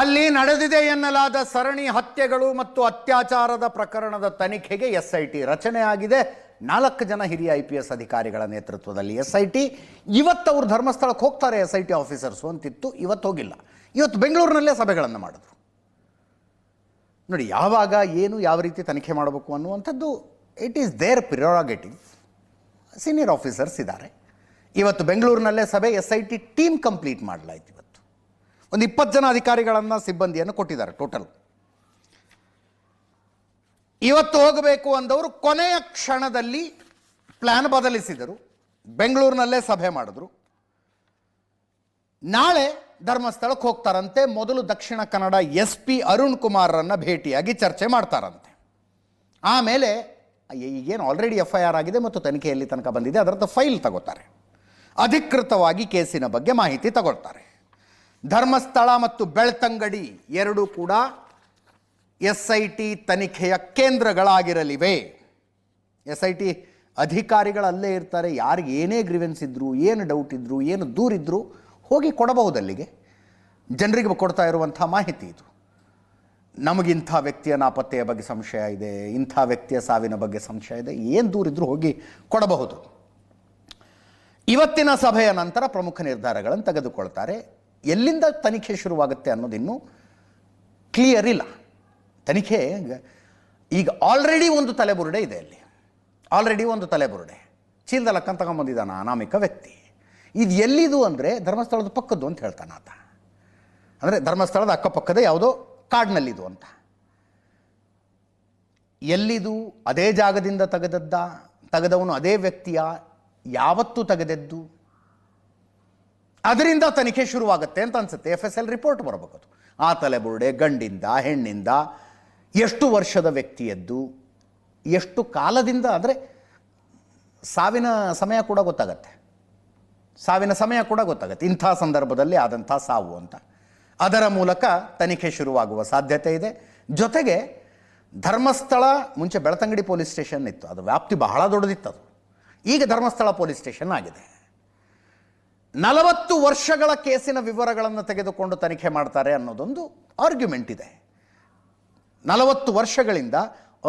ಅಲ್ಲಿ ನಡೆದಿದೆ ಎನ್ನಲಾದ ಸರಣಿ ಹತ್ಯೆಗಳು ಮತ್ತು ಅತ್ಯಾಚಾರದ ಪ್ರಕರಣದ ತನಿಖೆಗೆ ಎಸ್ ಐ ಟಿ ರಚನೆ ಆಗಿದೆ ನಾಲ್ಕು ಜನ ಹಿರಿಯ ಐ ಪಿ ಎಸ್ ಅಧಿಕಾರಿಗಳ ನೇತೃತ್ವದಲ್ಲಿ ಎಸ್ ಐ ಟಿ ಇವತ್ತು ಅವ್ರು ಧರ್ಮಸ್ಥಳಕ್ಕೆ ಹೋಗ್ತಾರೆ ಎಸ್ ಐ ಟಿ ಆಫೀಸರ್ಸು ಅಂತಿತ್ತು, ಇವತ್ತು ಹೋಗಿಲ್ಲ. ಇವತ್ತು ಬೆಂಗಳೂರಿನಲ್ಲೇ ಸಭೆಗಳನ್ನು ಮಾಡಿದ್ರು. ನೋಡಿ, ಯಾವಾಗ, ಏನು, ಯಾವ ರೀತಿ ತನಿಖೆ ಮಾಡಬೇಕು ಅನ್ನುವಂಥದ್ದು it is their prerogative senior officers ಇದ್ದಾರೆ. ಇವತ್ತು ಬೆಂಗಳೂರಿನಲ್ಲೇ ಸಭೆ S I T team complete ಮಾಡಲಾಯ್ತು ಒಂದು ಇಪ್ಪತ್ತು ಜನ ಅಧಿಕಾರಿಗಳನ್ನು ಸಿಬ್ಬಂದಿಯನ್ನು ಕೊಟ್ಟಿದ್ದಾರೆ ಟೋಟಲ್. ಇವತ್ತು ಹೋಗಬೇಕು ಅಂದವರು ಕೊನೆಯ ಕ್ಷಣದಲ್ಲಿ ಪ್ಲ್ಯಾನ್ ಬದಲಿಸಿದರು. ಬೆಂಗಳೂರಿನಲ್ಲೇ ಸಭೆ ಮಾಡಿದ್ರು. ನಾಳೆ ಧರ್ಮಸ್ಥಳಕ್ಕೆ ಹೋಗ್ತಾರಂತೆ. ಮೊದಲು ದಕ್ಷಿಣ ಕನ್ನಡ ಎಸ್ ಪಿ ಅರುಣ್ ಕುಮಾರ್ರನ್ನು ಭೇಟಿಯಾಗಿ ಚರ್ಚೆ ಮಾಡ್ತಾರಂತೆ. ಆಮೇಲೆ ಈಗೇನು ಆಲ್ರೆಡಿ ಎಫ್ ಐ ಆರ್ ಆಗಿದೆ ಮತ್ತು ತನಿಖೆಯಲ್ಲಿ ತನಕ ಬಂದಿದೆ. ಅದರದ್ದು ಫೈಲ್ ತಗೋತಾರೆ. ಅಧಿಕೃತವಾಗಿ ಕೇಸಿನ ಬಗ್ಗೆ ಮಾಹಿತಿ ತಗೊಳ್ತಾರೆ. ಧರ್ಮಸ್ಥಳ ಮತ್ತು ಬೆಳ್ತಂಗಡಿ ಎರಡೂ ಕೂಡ ಎಸ್ ಐ ಟಿ ತನಿಖೆಯ ಕೇಂದ್ರಗಳಾಗಿರಲಿವೆ. ಎಸ್ ಐ ಟಿ ಅಧಿಕಾರಿಗಳು ಅಲ್ಲೇ ಇರ್ತಾರೆ, ಯಾರಿಗೆ ಏನೇ ಗ್ರಿವೆನ್ಸ್ ಇದ್ರು, ಏನು ಡೌಟ್ ಇದ್ರು, ಏನು ದೂರಿದ್ರು ಹೋಗಿ ಕೊಡಬಹುದು ಅಲ್ಲಿಗೆ. ಜನರಿಗೆ ಕೊಡ್ತಾ ಇರುವಂಥ ಮಾಹಿತಿ ಇದು. ನಮಗಿಂಥ ವ್ಯಕ್ತಿಯ ನಾಪತ್ತೆಯ ಬಗ್ಗೆ ಸಂಶಯ ಇದೆ, ಇಂಥ ವ್ಯಕ್ತಿಯ ಸಾವಿನ ಬಗ್ಗೆ ಸಂಶಯ ಇದೆ, ಏನು ದೂರಿದ್ರು ಹೋಗಿ ಕೊಡಬಹುದು. ಇವತ್ತಿನ ಸಭೆಯ ನಂತರ ಪ್ರಮುಖ ನಿರ್ಧಾರಗಳನ್ನು ತೆಗೆದುಕೊಳ್ತಾರೆ. ಎಲ್ಲಿಂದ ತನಿಖೆ ಶುರುವಾಗುತ್ತೆ ಅನ್ನೋದು ಇನ್ನೂ ಕ್ಲಿಯರ್ ಇಲ್ಲ. ತನಿಖೆ, ಈಗ ಆಲ್ರೆಡಿ ಒಂದು ತಲೆಬುರುಡೆ ಇದೆ ಅಲ್ಲಿ. ಆಲ್ರೆಡಿ ಒಂದು ತಲೆಬುರುಡೆ. ಚೀಲದ ಲಕ್ಕನ್ ತಗೊಂಬಂದಿದ್ದಾನ ಅನಾಮಿಕ ವ್ಯಕ್ತಿ. ಇದು ಎಲ್ಲಿದು ಅಂದರೆ ಧರ್ಮಸ್ಥಳದ ಪಕ್ಕದ್ದು ಅಂತ ಹೇಳ್ತಾನೆ ಆತ. ಅಂದರೆ ಧರ್ಮಸ್ಥಳದ ಅಕ್ಕಪಕ್ಕದ ಯಾವುದೋ ಕಾಡಿನಲ್ಲಿದು ಅಂತ. ಎಲ್ಲಿದು? ಅದೇ ಜಾಗದಿಂದ ತೆಗೆದದ್ದ, ತೆಗೆದವನು ಅದೇ ವ್ಯಕ್ತಿಯ, ಯಾವತ್ತು ತೆಗೆದದ್ದು? ಅದರಿಂದ ತನಿಖೆ ಶುರುವಾಗುತ್ತೆ ಅಂತ ಅನ್ಸುತ್ತೆ. ಎಫ್ ಎಸ್ ಎಲ್ ರಿಪೋರ್ಟ್ ಬರಬೇಕು ಆ ತಲೆಬುರುಡೆ, ಗಂಡಿಂದ, ಹೆಣ್ಣಿಂದ, ಎಷ್ಟು ವರ್ಷದ ವ್ಯಕ್ತಿಯದ್ದು, ಎಷ್ಟು ಕಾಲದಿಂದ, ಅಂದರೆ ಸಾವಿನ ಸಮಯ ಕೂಡ ಗೊತ್ತಾಗತ್ತೆ. ಸಾವಿನ ಸಮಯ ಕೂಡ ಗೊತ್ತಾಗುತ್ತೆ. ಇಂಥ ಸಂದರ್ಭದಲ್ಲಿ ಆದಂಥ ಸಾವು ಅಂತ. ಅದರ ಮೂಲಕ ತನಿಖೆ ಶುರುವಾಗುವ ಸಾಧ್ಯತೆ ಇದೆ. ಜೊತೆಗೆ ಧರ್ಮಸ್ಥಳ, ಮುಂಚೆ ಬೆಳತಂಗಡಿ ಪೊಲೀಸ್ ಸ್ಟೇಷನ್ ಇತ್ತು. ಅದು ವ್ಯಾಪ್ತಿ ಬಹಳ ದೊಡ್ಡದಿತ್ತು ಅದು ಈಗ ಧರ್ಮಸ್ಥಳ ಪೊಲೀಸ್ ಸ್ಟೇಷನ್ ಆಗಿದೆ. ನಲವತ್ತು ವರ್ಷಗಳ ಕೇಸಿನ ವಿವರಗಳನ್ನು ತೆಗೆದುಕೊಂಡು ತನಿಖೆ ಮಾಡ್ತಾರೆ ಅನ್ನೋದೊಂದು ಆರ್ಗ್ಯುಮೆಂಟ್ ಇದೆ. ನಲವತ್ತು ವರ್ಷಗಳಿಂದ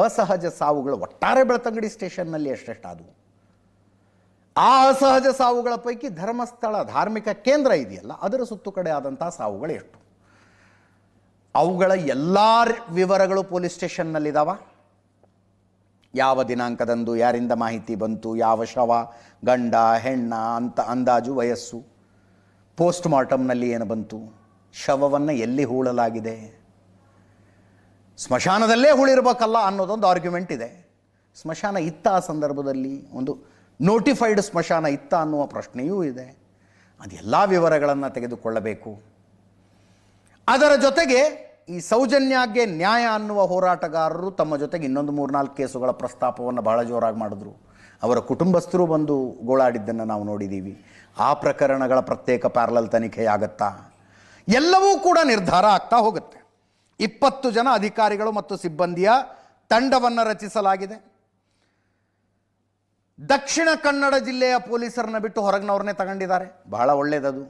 ಅಸಹಜ ಸಾವುಗಳು ಒಟ್ಟಾರೆ ಬೆಳತಂಗಡಿ ಸ್ಟೇಷನ್ನಲ್ಲಿ ಎಷ್ಟೆಷ್ಟಾದವು? ಆ ಅಸಹಜ ಸಾವುಗಳ ಪೈಕಿ ಧರ್ಮಸ್ಥಳ ಧಾರ್ಮಿಕ ಕೇಂದ್ರ ಇದೆಯಲ್ಲ, ಅದರ ಸುತ್ತು ಕಡೆ ಆದಂಥ ಸಾವುಗಳು ಎಷ್ಟು? ಅವುಗಳ ಎಲ್ಲ ವಿವರಗಳು ಪೊಲೀಸ್ ಸ್ಟೇಷನ್ನಲ್ಲಿದ್ದಾವ ಯಾವ ದಿನಾಂಕದಂದು ಯಾರಿಂದ ಮಾಹಿತಿ ಬಂತು? ಯಾವ ಶವ, ಗಂಡ, ಹೆಣ್ಣ ಅಂತ ಅಂದಾಜು ವಯಸ್ಸು. ಪೋಸ್ಟ್ ಮಾರ್ಟಮ್ನಲ್ಲಿ ಏನು ಬಂತು? ಶವವನ್ನು ಎಲ್ಲಿ ಹೂಳಲಾಗಿದೆ? ಸ್ಮಶಾನದಲ್ಲೇ ಹೂಳಿರ್ಬೇಕಲ್ಲ ಅನ್ನೋದೊಂದು ಆರ್ಗ್ಯುಮೆಂಟ್ ಇದೆ. ಸ್ಮಶಾನ ಇತ್ತ ಆ ಸಂದರ್ಭದಲ್ಲಿ ಒಂದು ನೋಟಿಫೈಡ್ ಸ್ಮಶಾನ ಇತ್ತ ಅನ್ನುವ ಪ್ರಶ್ನೆಯೂ ಇದೆ. ಅದೆಲ್ಲ ವಿವರಗಳನ್ನು ತೆಗೆದುಕೊಳ್ಳಬೇಕು. ಅದರ ಜೊತೆಗೆ ಈ ಸೌಜನ್ಯಾಗೆ ನ್ಯಾಯ ಅನ್ನುವ ಹೋರಾಟಗಾರರು ತಮ್ಮ ಜೊತೆಗೆ ಇನ್ನೊಂದು ಮೂರ್ನಾಲ್ಕು ಕೇಸುಗಳ ಪ್ರಸ್ತಾಪವನ್ನು ಬಹಳ ಜೋರಾಗಿ ಮಾಡಿದ್ರು. ಅವರ ಕುಟುಂಬಸ್ಥರು ಬಂದು ಗೋಳಾಡಿದ್ದನ್ನು ನಾವು ನೋಡಿದ್ದೀವಿ ಆ ಪ್ರಕರಣಗಳ ಪ್ರತ್ಯೇಕ ಪ್ಯಾರಲಲ್ ತನಿಖೆ ಆಗತ್ತಾ ಎಲ್ಲವೂ ಕೂಡ ನಿರ್ಧಾರ ಆಗ್ತಾ ಹೋಗುತ್ತೆ. ಇಪ್ಪತ್ತು ಜನ ಅಧಿಕಾರಿಗಳು ಮತ್ತು ಸಿಬ್ಬಂದಿಯ ತಂಡವನ್ನು ರಚಿಸಲಾಗಿದೆ. ದಕ್ಷಿಣ ಕನ್ನಡ ಜಿಲ್ಲೆಯ ಪೊಲೀಸರನ್ನ ಬಿಟ್ಟು ಹೊರಗಿನವ್ರನ್ನೇ ತಗೊಂಡಿದ್ದಾರೆ. ಬಹಳ ಒಳ್ಳೆಯದದು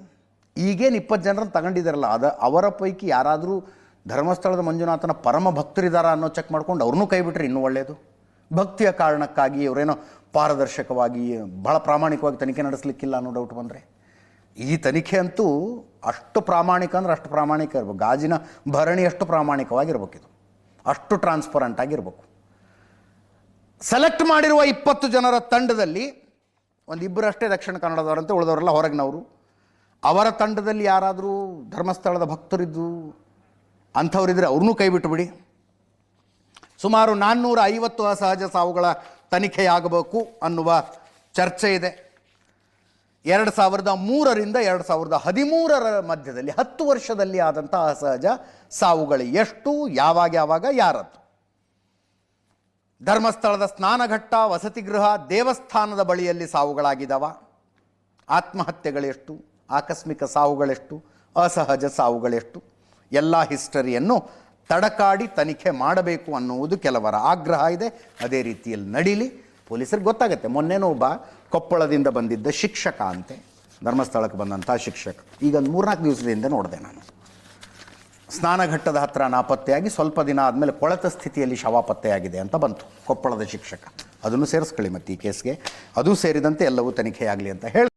ಈಗೇನು ಇಪ್ಪತ್ತು ಜನರನ್ನು ತಗೊಂಡಿದ್ದಾರಲ್ಲ, ಅದ ಅವರ ಪೈಕಿ ಯಾರಾದರೂ ಧರ್ಮಸ್ಥಳದ ಮಂಜುನಾಥನ ಪರಮ ಭಕ್ತರಿದಾರ ಅನ್ನೋ ಚೆಕ್ ಮಾಡ್ಕೊಂಡು ಅವ್ರನ್ನೂ ಕೈ ಬಿಟ್ರಿ ಇನ್ನೂ ಒಳ್ಳೆಯದು ಭಕ್ತಿಯ ಕಾರಣಕ್ಕಾಗಿ ಅವರೇನೋ ಪಾರದರ್ಶಕವಾಗಿ, ಬಹಳ ಪ್ರಾಮಾಣಿಕವಾಗಿ ತನಿಖೆ ನಡೆಸಲಿಕ್ಕಿಲ್ಲ ಅನ್ನೋ ಡೌಟ್ ಬಂದರೆ. ಈ ತನಿಖೆ ಅಂತೂ ಅಷ್ಟು ಪ್ರಾಮಾಣಿಕ ಅಂದ್ರೆ ಅಷ್ಟು ಪ್ರಾಮಾಣಿಕ ಇರಬೇಕು. ಗಾಜಿನ ಭರಣಿ ಅಷ್ಟು ಪ್ರಾಮಾಣಿಕವಾಗಿರ್ಬೇಕು ಇದು ಅಷ್ಟು ಟ್ರಾನ್ಸ್ಪರೆಂಟ್ ಆಗಿರ್ಬೇಕು. ಸೆಲೆಕ್ಟ್ ಮಾಡಿರುವ ಇಪ್ಪತ್ತು ಜನರ ತಂಡದಲ್ಲಿ ಒಂದು ಇಬ್ಬರಷ್ಟೇ ದಕ್ಷಿಣ ಕನ್ನಡದವರಂತೆ ಉಳಿದವರೆಲ್ಲ ಹೊರಗಿನವರು. ಅವರ ತಂಡದಲ್ಲಿ ಯಾರಾದರೂ ಧರ್ಮಸ್ಥಳದ ಭಕ್ತರಿದ್ದು ಅಂಥವರಿದ್ದರೆ ಅವ್ರನ್ನೂ ಕೈ ಬಿಟ್ಟುಬಿಡಿ. ಸುಮಾರು ನಾನ್ನೂರ ಐವತ್ತು ಅಸಹಜ ಸಾವುಗಳ ತನಿಖೆಯಾಗಬೇಕು ಅನ್ನುವ ಚರ್ಚೆ ಇದೆ. ಎರಡು ಸಾವಿರದ ಮೂರರಿಂದ ಎರಡು ಸಾವಿರದ ಹದಿಮೂರರ ಮಧ್ಯದಲ್ಲಿ, ಹತ್ತು ವರ್ಷದಲ್ಲಿ ಆದಂಥ ಅಸಹಜ ಸಾವುಗಳು ಎಷ್ಟು, ಯಾವಾಗ ಯಾವಾಗ, ಯಾರದ್ದು? ಧರ್ಮಸ್ಥಳದ ಸ್ನಾನಘಟ್ಟ, ವಸತಿಗೃಹ, ದೇವಸ್ಥಾನದ ಬಳಿಯಲ್ಲಿ ಸಾವುಗಳಾಗಿದ್ದಾವ. ಆತ್ಮಹತ್ಯೆಗಳೆಷ್ಟು, ಆಕಸ್ಮಿಕ ಸಾವುಗಳೆಷ್ಟು, ಅಸಹಜ ಸಾವುಗಳೆಷ್ಟು. ಎಲ್ಲ ಹಿಸ್ಟರಿಯನ್ನು ತಡಕಾಡಿ ತನಿಖೆ ಮಾಡಬೇಕು ಅನ್ನುವುದು ಕೆಲವರ ಆಗ್ರಹ ಇದೆ. ಅದೇ ರೀತಿಯಲ್ಲಿ ನಡೀಲಿ. ಪೊಲೀಸರಿಗೆ ಗೊತ್ತಾಗುತ್ತೆ. ಮೊನ್ನೆನೂ ಒಬ್ಬ ಕೊಪ್ಪಳದಿಂದ ಬಂದಿದ್ದ ಶಿಕ್ಷಕ ಅಂತೆ. ಧರ್ಮಸ್ಥಳಕ್ಕೆ ಬಂದಂಥ ಶಿಕ್ಷಕ. ಈಗ ಒಂದು ಮೂರ್ನಾಲ್ಕು ದಿವಸದಿಂದ ನೋಡಿದೆ ನಾನು. ಸ್ನಾನಘಟ್ಟದ ಹತ್ರ ನಾಪತ್ತೆಯಾಗಿ ಸ್ವಲ್ಪ ದಿನ ಆದಮೇಲೆ ಕೊಳೆತ ಸ್ಥಿತಿಯಲ್ಲಿ ಶವ ಪತ್ತೆಯಾಗಿದೆ ಅಂತ ಬಂತು ಕೊಪ್ಪಳದ ಶಿಕ್ಷಕ. ಅದನ್ನು ಸೇರಿಸ್ಕೊಳ್ಳಿ ಮತ್ತೆ ಈ ಕೇಸ್ಗೆ. ಅದು ಸೇರಿದಂತೆ ಎಲ್ಲವೂ ತನಿಖೆಯಾಗಲಿ ಅಂತ ಹೇಳಿ